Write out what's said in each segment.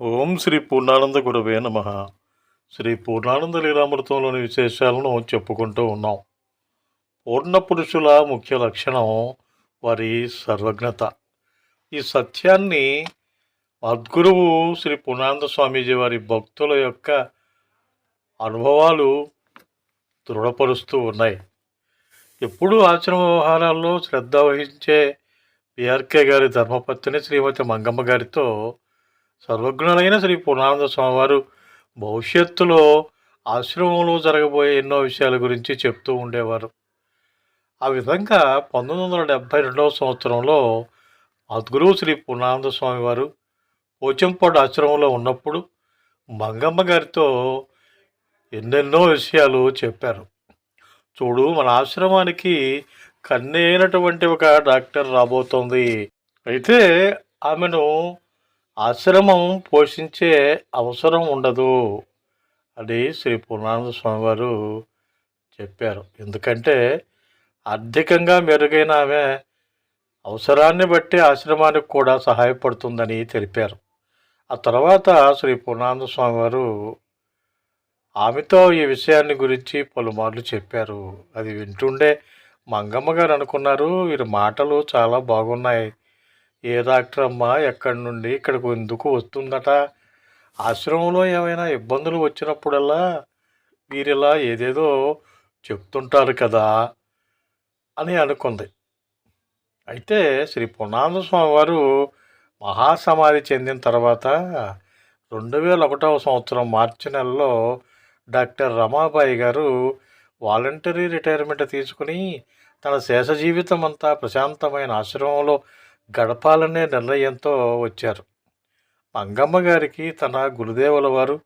ఓం శ్రీ పూర్ణానంద గురవే నమ. శ్రీ పూర్ణానంద లీలామృతంలోని విశేషాలను చెప్పుకుంటూ ఉన్నాం. పూర్ణ పురుషుల ముఖ్య లక్షణం వారి సర్వజ్ఞత. ఈ సత్యాన్ని మద్గురువు శ్రీ పూర్ణానంద స్వామీజీ వారి భక్తుల యొక్క అనుభవాలు దృఢపరుస్తూ ఉన్నాయి. ఎప్పుడూ ఆశ్రమ వ్యవహారాల్లో శ్రద్ధ వహించే పిఆర్కే గారి ధర్మపత్ని శ్రీమతి మంగమ్మ గారితో సర్వజ్ఞులైన శ్రీ పూర్ణానంద స్వామివారు భవిష్యత్తులో ఆశ్రమంలో జరగబోయే ఎన్నో విషయాల గురించి చెప్తూ ఉండేవారు. ఆ విధంగా పంతొమ్మిది వందల డెబ్భై రెండవ సంవత్సరంలో అద్గురు శ్రీ పూర్ణానంద స్వామివారు పోచంపాడు ఆశ్రమంలో ఉన్నప్పుడు మంగమ్మ గారితో ఎన్నెన్నో విషయాలు చెప్పారు. చూడు మన ఆశ్రమానికి కన్నే అయినటువంటి ఒక డాక్టర్ రాబోతోంది. అయితే ఆమెను ఆశ్రమం పోషించే అవసరం ఉండదు అని శ్రీ పూర్ణానంద స్వామి వారు చెప్పారు. ఎందుకంటే ఆర్థికంగా మెరుగైన ఆమె అవసరాన్ని బట్టి ఆశ్రమానికి కూడా సహాయపడుతుందని తెలిపారు. ఆ తర్వాత శ్రీ పూర్ణానంద స్వామి వారు ఆమెతో ఈ విషయాన్ని గురించి పలుమార్లు చెప్పారు. అది వింటుండే మంగమ్మ గారు అనుకున్నారు వీరి మాటలు చాలా బాగున్నాయి. ఏ డాక్టర్ అమ్మ ఎక్కడి నుండి ఇక్కడికి ఎందుకు వస్తుందట? ఆశ్రమంలో ఏమైనా ఇబ్బందులు వచ్చినప్పుడల్లా వీరిలా ఏదేదో చెప్తుంటారు కదా అని అనుకుంది. అయితే శ్రీ పునాంద స్వామి వారు మహాసమాధి చెందిన తర్వాత రెండు వేల ఒకటవ సంవత్సరం మార్చి నెలలో డాక్టర్ రమాబాయి గారు వాలంటరీ రిటైర్మెంట్ తీసుకుని తన శేష జీవితం అంతా ప్రశాంతమైన ఆశ్రమంలో గడపాలనే నిర్ణయంతో వచ్చారు. మంగమ్మ గారికి తన గురుదేవుల వారు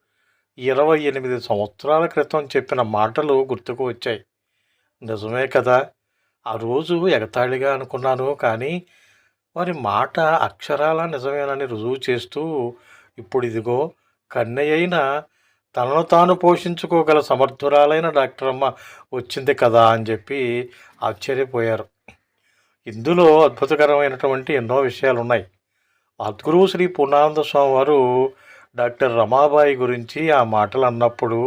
ఇరవై ఎనిమిది సంవత్సరాల క్రితం చెప్పిన మాటలు గుర్తుకు వచ్చాయి. నిజమే కదా ఆ రోజు ఎగతాళిగా అనుకున్నాను కానీ వారి మాట అక్షరాల నిజమేనని రుజువు చేస్తూ ఇప్పుడు ఇదిగో కన్నయ్యైన తనను తాను పోషించుకోగల సమర్థురాలైన డాక్టర్ అమ్మ వచ్చింది కదా అని చెప్పి ఆశ్చర్యపోయారు. ఇందులో అద్భుతకరమైనటువంటి ఎన్నో విషయాలు ఉన్నాయి అద్గురువు శ్రీ పూర్ణానంద స్వామి వారు డాక్టర్ రమాబాయి గురించి ఆ మాటలు అన్నప్పుడు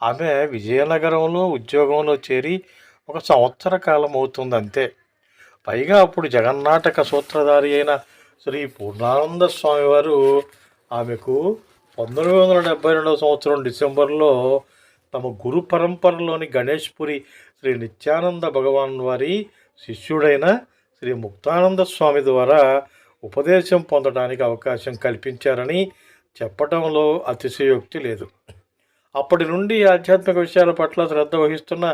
ఆమె విజయనగరంలో ఉద్యోగంలో చేరి ఒక సంవత్సర కాలం అవుతుంది అంతే పైగా అప్పుడు జగన్నాటక సూత్రధారి అయిన శ్రీ పూర్ణానంద స్వామి వారు ఆమెకు పంతొమ్మిది వందల డెబ్బై రెండవ సంవత్సరం డిసెంబర్లో తమ గురు పరంపరలోని గణేష్పురి శ్రీ నిత్యానంద భగవాన్ వారి శిష్యుడైన శ్రీ ముక్తానంద స్వామి ద్వారా ఉపదేశం పొందడానికి అవకాశం కల్పించారని చెప్పడంలో అతిశయోక్తి లేదు. అప్పటి నుండి ఆధ్యాత్మిక విషయాల పట్ల శ్రద్ధ వహిస్తున్న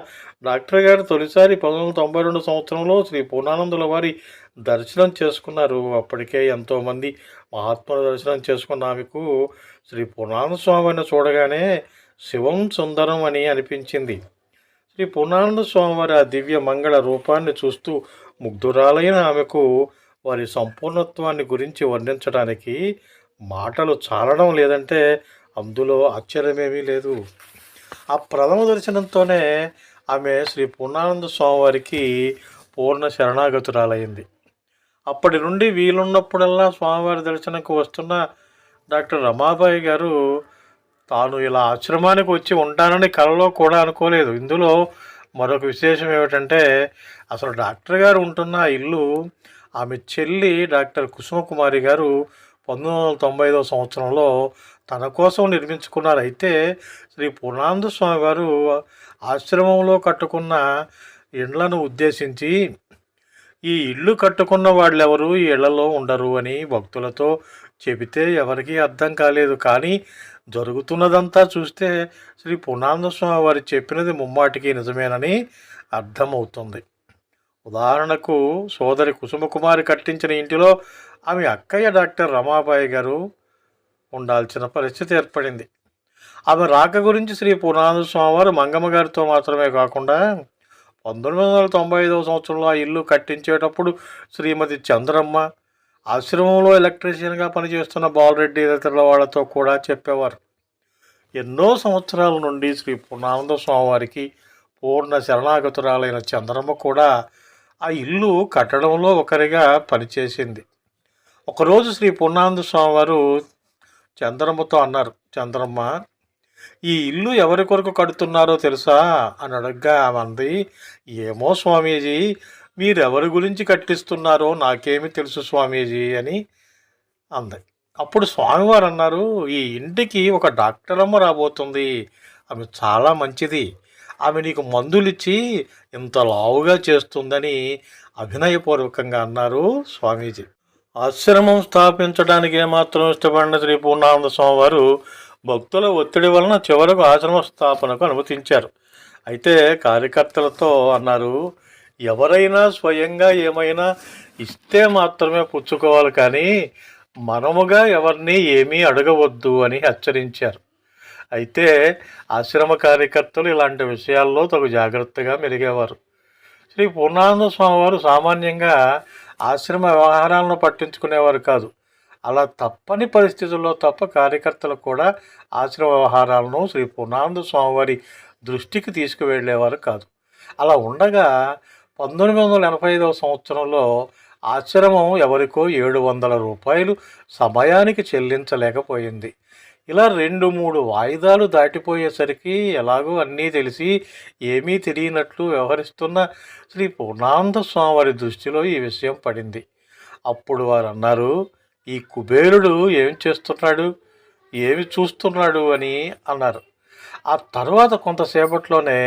డాక్టర్ గారు తొలిసారి పంతొమ్మిది వందల తొంభై రెండు సంవత్సరంలో శ్రీ పూర్ణానందుల వారి దర్శనం చేసుకున్నారు. అప్పటికే ఎంతోమంది మహాత్ముల దర్శనం చేసుకున్న ఆమెకు శ్రీ పూర్ణానంద స్వామిని చూడగానే శివం సుందరం అని అనిపించింది. శ్రీ పూర్ణానంద స్వామివారి ఆ దివ్య మంగళ రూపాన్ని చూస్తూ ముగ్ధురాలైన ఆమెకు వారి సంపూర్ణత్వాన్ని గురించి వర్ణించడానికి మాటలు చాలడం లేదంటే అందులో ఆశ్చర్యమేమీ లేదు. ఆ ప్రథమ దర్శనంతోనే ఆమె శ్రీ పూర్ణానంద స్వామివారికి పూర్ణ శరణాగతురాలైంది. అప్పటి నుండి వీలున్నప్పుడల్లా స్వామివారి దర్శనంకు వస్తున్న డాక్టర్ రమాబాయి గారు తాను ఇలా ఆశ్రమానికి వచ్చి ఉంటానని కలలో కూడా అనుకోలేదు. ఇందులో మరొక విశేషం ఏమిటంటే అసలు డాక్టర్ గారు ఉంటున్న ఆ ఇల్లు ఆమె చెల్లి డాక్టర్ కుసుమకుమారి గారు పంతొమ్మిది వందల తొంభై ఐదవ సంవత్సరంలో తన కోసం నిర్మించుకున్నారు. అయితే శ్రీ పూర్ణానంద స్వామి గారు ఆశ్రమంలో కట్టుకున్న ఇండ్లను ఉద్దేశించి ఈ ఇల్లు కట్టుకున్న వాళ్ళెవరు? ఈ ఇళ్ళలో ఉండరు అని భక్తులతో చెబితే ఎవరికీ అర్థం కాలేదు. కానీ జరుగుతున్నదంతా చూస్తే శ్రీ పూర్ణానంద స్వామి వారు చెప్పినది ముమ్మాటికి నిజమేనని అర్థమవుతుంది. ఉదాహరణకు సోదరి కుసుమకుమారి కట్టించిన ఇంటిలో ఆమె అక్కయ్య డాక్టర్ రమాబాయి గారు ఉండాల్సిన పరిస్థితి ఏర్పడింది. ఆమె రాక గురించి శ్రీ పూర్ణానంద స్వామి వారు మంగమ్మ గారితో మాత్రమే కాకుండా పంతొమ్మిది వందల తొంభై ఐదవ సంవత్సరంలో ఆ ఇల్లు కట్టించేటప్పుడు శ్రీమతి చంద్రమ్మ ఆశ్రమంలో ఎలక్ట్రీషియన్గా పనిచేస్తున్న బాలరెడ్డి ఇతరుల వాళ్ళతో కూడా చెప్పేవారు. ఎన్నో సంవత్సరాల నుండి శ్రీ పూర్ణానంద స్వామి వారికి పూర్ణ శరణాగతురాలైన చంద్రమ్మ కూడా ఆ ఇల్లు కట్టడంలో ఒకరిగా పనిచేసింది. ఒకరోజు శ్రీ పూర్ణానంద స్వామివారు చంద్రమ్మతో అన్నారు చంద్రమ్మ ఈ ఇల్లు ఎవరి కొరకు కడుతున్నారో తెలుసా? అని అడగ్గా మంది అంది ఏమో స్వామీజీ మీరెవరి గురించి కట్టిస్తున్నారో నాకేమి తెలుసు స్వామీజీ అని అంది. అప్పుడు స్వామివారు అన్నారు ఈ ఇంటికి ఒక డాక్టర్ అమ్మ రాబోతుంది. ఆమె చాలా మంచిది. ఆమె నీకు మందులిచ్చి ఇంత లావుగా చేస్తుందని అభినయపూర్వకంగా అన్నారు స్వామీజీ. ఆశ్రమం స్థాపించడానికి ఏమాత్రం ఇష్టపడిన శ్రీ పూర్ణానంద స్వామి వారు భక్తుల ఒత్తిడి వలన చివరకు ఆశ్రమ స్థాపనకు అనుమతించారు. అయితే కార్యకర్తలతో అన్నారు ఎవరైనా స్వయంగా ఏమైనా ఇస్తే మాత్రమే పుచ్చుకోవాలి కానీ మనముగా ఎవరిని ఏమీ అడగవద్దు అని హెచ్చరించారు. అయితే ఆశ్రమ కార్యకర్తలు ఇలాంటి విషయాల్లో తగు జాగ్రత్తగా మెలిగేవారు శ్రీ పూర్ణానంద స్వామి వారు సామాన్యంగా ఆశ్రమ వ్యవహారాలను పట్టించుకునేవారు కాదు. అలా తప్పని పరిస్థితుల్లో తప్ప కార్యకర్తలు కూడా ఆశ్రమ వ్యవహారాలను శ్రీ పూర్ణానంద స్వామివారి దృష్టికి తీసుకువెళ్ళేవారు కాదు. అలా ఉండగా పంతొమ్మిది వందల ఎనభై ఐదవ సంవత్సరంలో ఆశ్రమం ఎవరికో ఏడు వందల రూపాయలు సమయానికి చెల్లించలేకపోయింది. ఇలా రెండు మూడు వాయిదాలు దాటిపోయేసరికి ఎలాగో అన్నీ తెలిసి ఏమీ తెలియనట్లు వ్యవహరిస్తున్న శ్రీ పూర్ణానంద స్వామివారి దృష్టిలో ఈ విషయం పడింది. అప్పుడు వారు అన్నారు ఈ కుబేరుడు ఏం చేస్తున్నాడు? ఏమి చూస్తున్నాడు? అని అన్నారు. ఆ తర్వాత కొంతసేపట్లోనే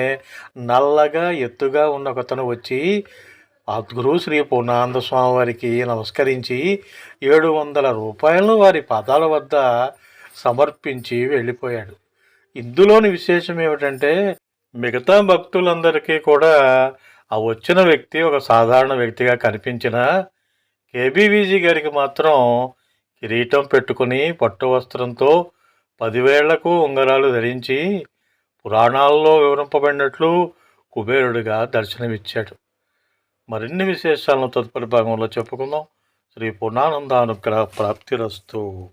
నల్లగా ఎత్తుగా ఉన్న ఒకతను వచ్చి ఆ గురువు శ్రీ పూర్ణానంద స్వామి వారికి నమస్కరించి ఏడు వందల రూపాయలను వారి పాదాల వద్ద సమర్పించి వెళ్ళిపోయాడు. ఇందులోని విశేషం ఏమిటంటే మిగతా భక్తులందరికీ కూడా ఆ వచ్చిన వ్యక్తి ఒక సాధారణ వ్యక్తిగా కనిపించిన కేబీవీజీ గారికి మాత్రం కిరీటం పెట్టుకుని పట్టు వస్త్రంతో పదివేళ్ళకు ఉంగరాలు ధరించి పురాణాల్లో వివరింపబడినట్లు కుబేరుడిగా దర్శనమిచ్చాడు. మరిన్ని విశేషాలను తదుపరి భాగంలో చెప్పుకుందాం. శ్రీ పూర్ణానందానుగ్రహ ప్రాప్తిరస్తు.